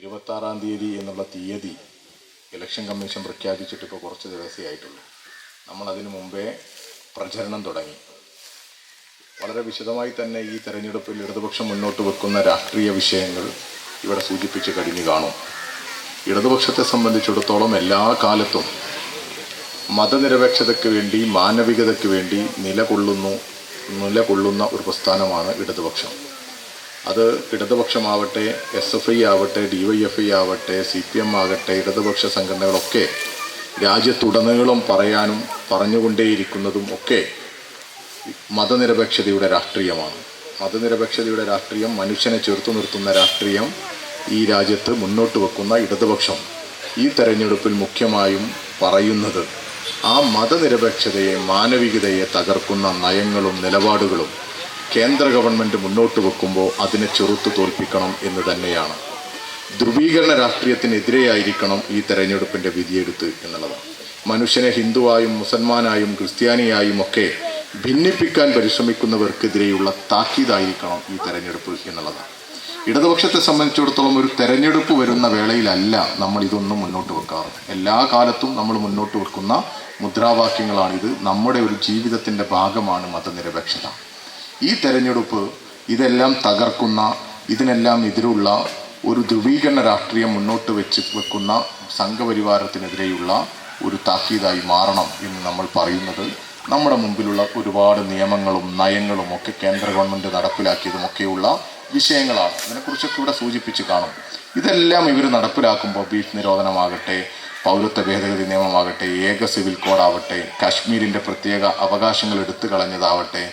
ഇരുപത്താറാം തീയതി എന്നുള്ള തീയതി ഇലക്ഷൻ കമ്മീഷൻ പ്രഖ്യാപിച്ചിട്ട് ഇപ്പോൾ കുറച്ച് ദിവസമേ ആയിട്ടുള്ളൂ. നമ്മൾ അതിനു മുമ്പേ പ്രചരണം തുടങ്ങി. വളരെ വിശദമായി തന്നെ ഈ തെരഞ്ഞെടുപ്പിൽ ഇടതുപക്ഷം മുന്നോട്ട് വെക്കുന്ന രാഷ്ട്രീയ വിഷയങ്ങൾ ഇവിടെ സൂചിപ്പിച്ച് കഴിഞ്ഞു കാണും. ഇടതുപക്ഷത്തെ സംബന്ധിച്ചിടത്തോളം എല്ലാ കാലത്തും മതനിരപേക്ഷതയ്ക്ക് വേണ്ടി മാനവികതയ്ക്ക് വേണ്ടി നിലകൊള്ളുന്നു നിലകൊള്ളുന്ന ഒരു പ്രസ്ഥാനമാണ് ഇടതുപക്ഷം. അത് ഇടതുപക്ഷമാവട്ടെ എസ് എഫ് ഐ ആവട്ടെ ഡി വൈ എഫ് ഐ ആവട്ടെ സി പി എം ആകട്ടെ ഇടതുപക്ഷ സംഘടനകളൊക്കെ രാജ്യത്തുടനീളം പറയാനും പറഞ്ഞുകൊണ്ടേയിരിക്കുന്നതും ഒക്കെ മതനിരപേക്ഷതയുടെ രാഷ്ട്രീയമാണ്. മതനിരപേക്ഷതയുടെ രാഷ്ട്രീയം മനുഷ്യനെ ചെറുത്തു നിർത്തുന്ന രാഷ്ട്രീയം ഈ രാജ്യത്ത് മുന്നോട്ട് വെക്കുന്ന ഇടതുപക്ഷം ഈ തെരഞ്ഞെടുപ്പിൽ മുഖ്യമായും പറയുന്നത് ആ മതനിരപേക്ഷതയെ മാനവികതയെ തകർക്കുന്ന നയങ്ങളും നിലപാടുകളും കേന്ദ്ര ഗവൺമെന്റ് മുന്നോട്ട് വെക്കുമ്പോൾ അതിനെ ചെറുത്തു തോൽപ്പിക്കണം എന്ന് തന്നെയാണ്. ധ്രുവീകരണ രാഷ്ട്രീയത്തിനെതിരെയായിരിക്കണം ഈ തെരഞ്ഞെടുപ്പിന്റെ വിധിയെടുത്ത് എന്നുള്ളത്. മനുഷ്യനെ ഹിന്ദുവായും മുസൽമാനായും ക്രിസ്ത്യാനിയായും ഒക്കെ ഭിന്നിപ്പിക്കാൻ പരിശ്രമിക്കുന്നവർക്കെതിരെയുള്ള താക്കീതായിരിക്കണം ഈ തെരഞ്ഞെടുപ്പ് എന്നുള്ളത്. ഇടതുപക്ഷത്തെ സംബന്ധിച്ചിടത്തോളം ഒരു തെരഞ്ഞെടുപ്പ് വരുന്ന വേളയിലല്ല നമ്മൾ ഇതൊന്നും മുന്നോട്ട് വെക്കാറ്. എല്ലാ കാലത്തും നമ്മൾ മുന്നോട്ട് വെക്കുന്ന മുദ്രാവാക്യങ്ങളാണിത്. നമ്മുടെ ഒരു ജീവിതത്തിന്റെ ഭാഗമാണ് മതനിരപേക്ഷത. ഈ തെരഞ്ഞെടുപ്പ് ഇതെല്ലാം തകർക്കുന്ന ഇതിനെല്ലാം എതിരുള്ള ഒരു ധ്രുവീകരണ രാഷ്ട്രീയം മുന്നോട്ട് വെച്ച് വെക്കുന്ന സംഘപരിവാരത്തിനെതിരെയുള്ള ഒരു താക്കീതായി മാറണം എന്ന് നമ്മൾ പറയുന്നത്. നമ്മുടെ മുമ്പിലുള്ള ഒരുപാട് നിയമങ്ങളും നയങ്ങളും ഒക്കെ കേന്ദ്ര ഗവൺമെന്റ് നടപ്പിലാക്കിയതുമൊക്കെയുള്ള വിഷയങ്ങളാണ്. അതിനെക്കുറിച്ചൊക്കെ ഇവിടെ സൂചിപ്പിച്ച് കാണും. ഇതെല്ലാം ഇവർ നടപ്പിലാക്കുമ്പോൾ ബീഫ് നിരോധനമാകട്ടെ പൗരത്വ ഭേദഗതി നിയമമാകട്ടെ ഏക സിവിൽ കോഡാവട്ടെ കാശ്മീരിന്റെ പ്രത്യേക അവകാശങ്ങൾ എടുത്തു കളഞ്ഞതാവട്ടെ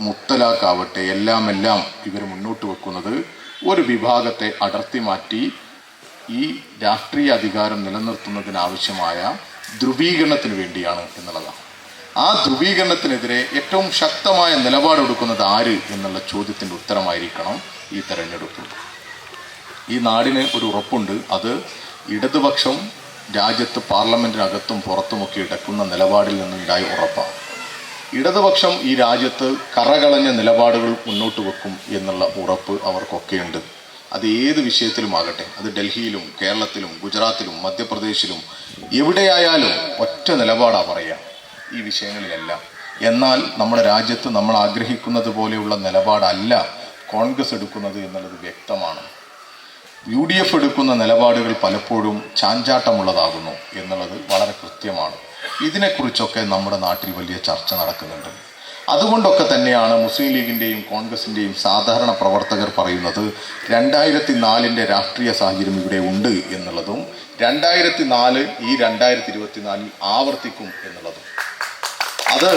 മുത്തലാഖാവട്ടെ എല്ലാം എല്ലാം ഇവർ മുന്നോട്ട് വെക്കുന്നത് ഒരു വിഭാഗത്തെ അടർത്തി മാറ്റി ഈ രാഷ്ട്രീയ അധികാരം നിലനിർത്തുന്നതിനാവശ്യമായ ധ്രുവീകരണത്തിന് വേണ്ടിയാണ് എന്നുള്ളതാണ്. ആ ധ്രുവീകരണത്തിനെതിരെ ഏറ്റവും ശക്തമായ നിലപാടെടുക്കുന്നത് ആര് എന്നുള്ള ചോദ്യത്തിന്റെ ഉത്തരമായിരിക്കണം ഈ തെരഞ്ഞെടുപ്പ്. ഈ നാടിന് ഒരു ഉറപ്പുണ്ട്. അത് ഇടതുപക്ഷം രാജ്യത്ത് പാർലമെന്റിനകത്തും പുറത്തുമൊക്കെ ഇടക്കുന്ന നിലപാടിൽ നിന്നുണ്ടായ ഉറപ്പാണ്. ഇടതുപക്ഷം ഈ രാജ്യത്ത് കറകളഞ്ഞ നിലപാടുകൾ മുന്നോട്ട് വെക്കും എന്നുള്ള ഉറപ്പ് അവർക്കൊക്കെയുണ്ട്. അത് ഏത് വിഷയത്തിലുമാകട്ടെ അത് ഡൽഹിയിലും കേരളത്തിലും ഗുജറാത്തിലും മധ്യപ്രദേശിലും എവിടെയായാലും ഒറ്റ നിലപാടാണ് പറയുക. ഈ വിഷയങ്ങളിലെല്ലാം. എന്നാൽ നമ്മുടെ രാജ്യത്ത് നമ്മൾ ആഗ്രഹിക്കുന്നത് പോലെയുള്ള നിലപാടല്ല കോൺഗ്രസ് എടുക്കുന്നത് എന്നുള്ളത് വ്യക്തമാണ്. യു ഡി എഫ് എടുക്കുന്ന നിലപാടുകൾ പലപ്പോഴും ചാഞ്ചാട്ടമുള്ളതാകുന്നു എന്നുള്ളത് വളരെ കൃത്യമാണ്. ഇതിനെക്കുറിച്ചൊക്കെ നമ്മുടെ നാട്ടിൽ വലിയ ചർച്ച നടക്കുന്നുണ്ട്. അതുകൊണ്ടൊക്കെ തന്നെയാണ് മുസ്ലിം ലീഗിന്റെയും കോൺഗ്രസിന്റെയും സാധാരണ പ്രവർത്തകർ പറയുന്നത് രണ്ടായിരത്തി നാലിന്റെ രാഷ്ട്രീയ സാഹചര്യം ഇവിടെ ഉണ്ട് എന്നുള്ളതും രണ്ടായിരത്തി നാല് ഈ രണ്ടായിരത്തി ഇരുപത്തിനാലിൽ ആവർത്തിക്കും എന്നുള്ളതും. അത്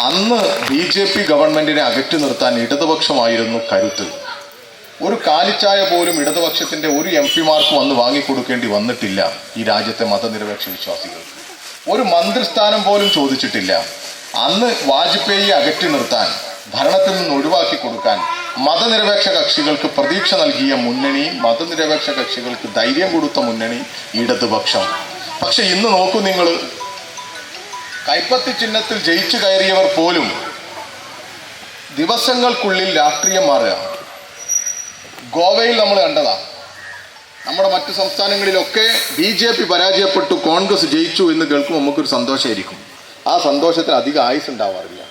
അന്ന് ബി ജെ പി ഗവൺമെന്റിനെ അകറ്റി നിർത്താൻ ഇടതുപക്ഷമായിരുന്നു കരുത്ത്. ഒരു കാലിച്ചായ പോലും ഇടതുപക്ഷത്തിന്റെ ഒരു എം പിമാർക്ക് വന്ന് വാങ്ങിക്കൊടുക്കേണ്ടി വന്നിട്ടില്ല ഈ രാജ്യത്തെ മതനിരപേക്ഷ വിശ്വാസികൾക്ക്. ഒരു മന്ത്രിസ്ഥാനം പോലും ചോദിച്ചിട്ടില്ല. അന്ന് വാജ്പേയിയെ അകറ്റി നിർത്താൻ ഭരണത്തിൽ നിന്ന് ഒഴിവാക്കി കൊടുക്കാൻ മതനിരപേക്ഷ കക്ഷികൾക്ക് പ്രതീക്ഷ നൽകിയ മുന്നണി മതനിരപേക്ഷ കക്ഷികൾക്ക് ധൈര്യം കൊടുത്ത മുന്നണി ഇടതുപക്ഷം. പക്ഷെ ഇന്ന് നോക്കൂ നിങ്ങൾ കൈപ്പത്തി ചിഹ്നത്തിൽ ജയിച്ചു കയറിയവർ പോലും ദിവസങ്ങൾക്കുള്ളിൽ രാഷ്ട്രീയം മാറുക. ഗോവയിൽ നമ്മൾ കണ്ടതാ. നമ്മുടെ മറ്റു സംസ്ഥാനങ്ങളിലൊക്കെ ബി ജെ പി പരാജയപ്പെട്ടു കോൺഗ്രസ് ജയിച്ചു എന്ന് കേൾക്കുമ്പോൾ നമുക്കൊരു സന്തോഷമായിരിക്കും. ആ സന്തോഷത്തിന് അധികം ആയുസ് ഉണ്ടാവാറില്ല.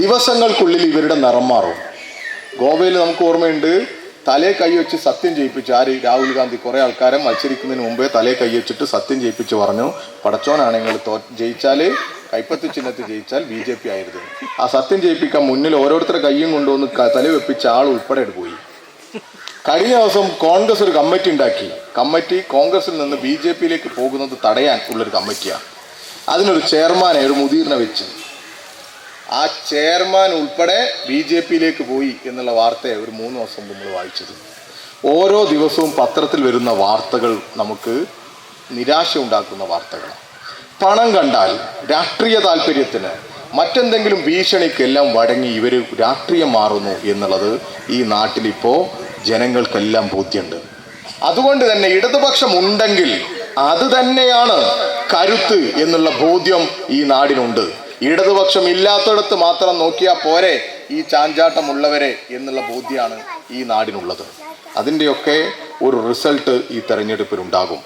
ദിവസങ്ങൾക്കുള്ളിൽ ഇവരുടെ നിറം മാറും. ഗോവയിൽ നമുക്ക് ഓർമ്മയുണ്ട് തലേ കൈ കൈവച്ച് സത്യം ചെയ്യിപ്പിച്ചു ആര്? രാഹുൽ ഗാന്ധി. കുറെ ആൾക്കാരെ മത്സരിക്കുന്നതിന് മുമ്പേ തലേ കൈ വെച്ചിട്ട് സത്യം ചെയ്യിപ്പിച്ച് പറഞ്ഞു പടച്ചോനാണെങ്കിൽ തോ ജയിച്ചാൽ കൈപ്പത്തി ചിഹ്നത്തിൽ ജയിച്ചാൽ ബി ജെ പി ആയിരുന്നു. ആ സത്യം ചെയ്യിപ്പിക്കാൻ മുന്നിൽ ഓരോരുത്തരുടെ കൈയും കൊണ്ടുവന്ന് തല വെപ്പിച്ച ആൾ ഉൾപ്പെടെ പോയി. കഴിഞ്ഞ ദിവസം കോൺഗ്രസ് ഒരു കമ്മിറ്റി ഉണ്ടാക്കി. കമ്മിറ്റി കോൺഗ്രസിൽ നിന്ന് ബി ജെ പിയിലേക്ക് പോകുന്നത് തടയാൻ ഉള്ളൊരു കമ്മിറ്റിയാണ്. അതിനൊരു ചെയർമാനെ ഒരു മുതിർന്ന വെച്ച് ആ ചെയർമാൻ ഉൾപ്പെടെ ബി ജെ പിയിലേക്ക് പോയി എന്നുള്ള വാർത്തയെ ഒരു മൂന്ന് ദിവസം മുമ്പ് വായിച്ചത്. ഓരോ ദിവസവും പത്രത്തിൽ വരുന്ന വാർത്തകൾ നമുക്ക് നിരാശ ഉണ്ടാക്കുന്ന വാർത്തകളാണ്. പണം കണ്ടാൽ രാഷ്ട്രീയ താല്പര്യത്തിന് മറ്റെന്തെങ്കിലും ഭീഷണിക്കെല്ലാം വഴങ്ങി ഇവർ രാഷ്ട്രീയം മാറുന്നു എന്നുള്ളത് ഈ നാട്ടിലിപ്പോൾ ജനങ്ങൾക്കെല്ലാം ബോധ്യമുണ്ട്. അതുകൊണ്ട് തന്നെ ഇടതുപക്ഷം ഉണ്ടെങ്കിൽ അത് തന്നെയാണ് കരുത്ത് എന്നുള്ള ബോധ്യം ഈ നാടിനുണ്ട്. ഇടതുപക്ഷം ഇല്ലാത്തടത്ത് മാത്രം നോക്കിയാൽ പോരെ ഈ ചാഞ്ചാട്ടമുള്ളവരെ എന്നുള്ള ബോധ്യമാണ് ഈ നാടിനുള്ളത്. അതിന്റെയൊക്കെ ഒരു റിസൾട്ട് ഈ തെരഞ്ഞെടുപ്പിലുണ്ടാകും